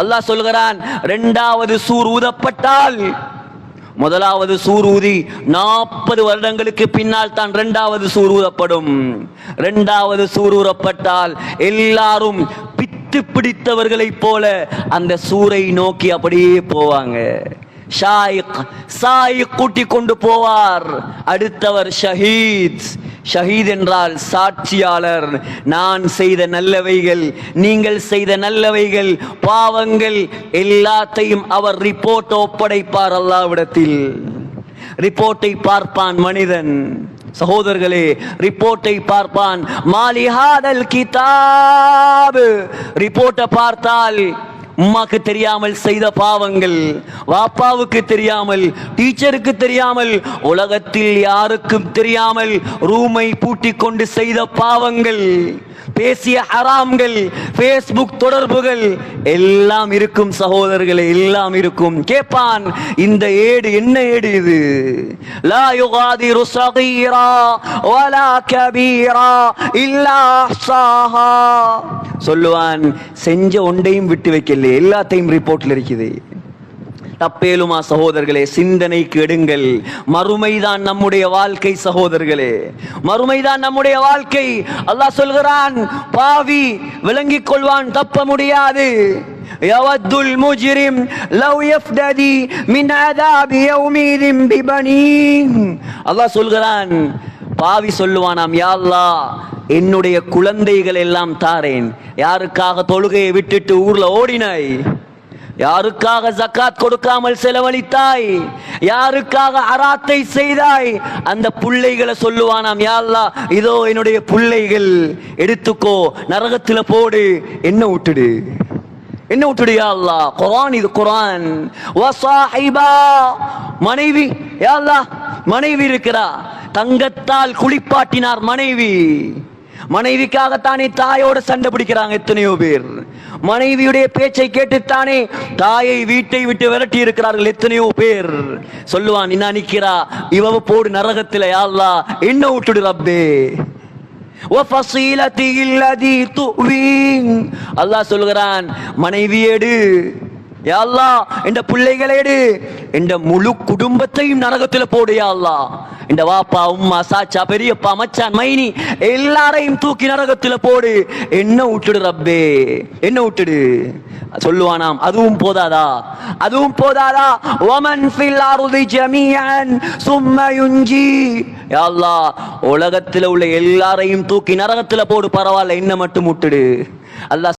அல்லாஹ் சொல்கிறான் இரண்டாவது சூர் ஊதப்பட்டால் முதலாவது சூர் ஊதி நாற்பது வருடங்களுக்கு பின்னால் தான் இரண்டாவது சூர் ஊதப்படும். இரண்டாவது சூர் ஊறப்பட்டால் எல்லாரும் பித்து பிடித்தவர்களைப் போல அந்த சூரை நோக்கி அப்படியே போவாங்க. ஷாயிக் சாயிக் கூட்டி கொண்டு போவார். அடுத்தவர் ஷஹீத். ஷஹீத் என்றால் சாட்சியாளர். நான் செய்த நல்லவைகள் நீங்கள் செய்த நல்லவைகள் பாவங்கள் எல்லாத்தையும் அவர் ரிப்போர்ட் ஒப்படைப்பார் அல்லாவிடத்தில். ரிப்போர்ட்டை பார்ப்பான் மனிதன். சகோதரர்களே ரிப்போர்ட்டை பார்ப்பான். மாலிஹாதல் கிதாபு. ரிப்போர்ட்டை பார்த்தால் உம்மாக்கு தெரியாமல் செய்த பாவங்கள் வாப்பாவுக்கு தெரியாமல் டீச்சருக்கு தெரியாமல் உலகத்தில் யாருக்கும் தெரியாமல் ரூமை பூட்டி கொண்டு செய்த பாவங்கள். பேசிய ஹராம்கள் ஃபேஸ்புக் தொடர்புகள் எல்லாம் இருக்கும் சகோதரர்களே எல்லாம் இருக்கும். கேட்பான் இந்த ஏடு என்ன ஏடு இது? லா யுகாதிரு சகீரா வலா கபீரா இல்லா சாஹா சொல்லுவான் செஞ்ச ஒன்றையும் விட்டு வைக்கல எல்லாத்தையும் ரிப்போர்ட்ல இருக்குது. தப்பேலுமா சகோதரர்களே சிந்தனைக்கு எடுங்கள் மறுமைதான் நம்முடைய வாழ்க்கை சகோதரர்களே மறுமைதான் நம்முடைய வாழ்க்கை அல்லாஹ் சொல்கிறான் பாவி விளங்கிக் கொள்வான் தப்ப முடியாது يود المجرم لو يفتدي من عذاب يومئذ ببنيه அல்லாஹ் சொல்கிறான் பாவி சொல்லுவானாம் யா அல்லாஹ் என்னுடைய குழந்தைகள் எல்லாம் தாரேன் யாருக்காக தொழுகையை விட்டுட்டு ஊர்ல ஓடினாய் யாருக்காக ஜக்காத் கொடுக்காமல் செலவழித்தாய்? யாருக்காக அராத்தை செய்தாய்? அந்த புள்ளைகளை சொல்லுவானாம் யா இதோ என்னுடைய புள்ளைகள் எடுத்துக்கோ நரகத்துல போடு என்ன விட்டுடு என்ன விட்டுடு யா குரான் இது குரான் மனைவி யா மனைவி இருக்கிறா. தங்கத்தால் குளிப்பாட்டினார் மனைவி. மனைவிக்காகத்தானே தாயோட சண்டை பிடிக்கிறாங்க எத்தனையோ பேர். மனைவியுடைய பேச்சை கேட்டுத்தானே தாயை வீட்டை விட்டு விரட்டி இருக்கிறார்கள் எத்தனையோ பேர். சொல்லுவான் என்ன நிக்கிறா? இவ போடு நரகத்தில் யாழ்லா என்ன விட்டுடு ரப்பே? அல்லாஹ் சொல்கிறான் மனைவியேடு யாழ்லா என்ற பிள்ளைகளேடு என்ற முழு குடும்பத்தையும் நரகத்தில் போடு யாழ்லா இந்த வாப்பா உம்மா சாச்சா பெரியப்பா மச்சான் மைனி எல்லாரையும் தூக்கி நரகத்துல போடு. என்ன விட்டுடு ரப்பே? என்ன விட்டுடு? சொல்லுவானாம் அதுவும் போதாதா? அதுவும் போதாதா? ஒமன் ஃபில் அர்தி ஜமியன் சும்ம யுஞ்சி. அல்லாஹ் உலகத்துல உள்ள எல்லாரையும் தூக்கி நரகத்துல போடு பரவாயில்ல என்ன மட்டும் விட்டுடு. அல்லாஹ்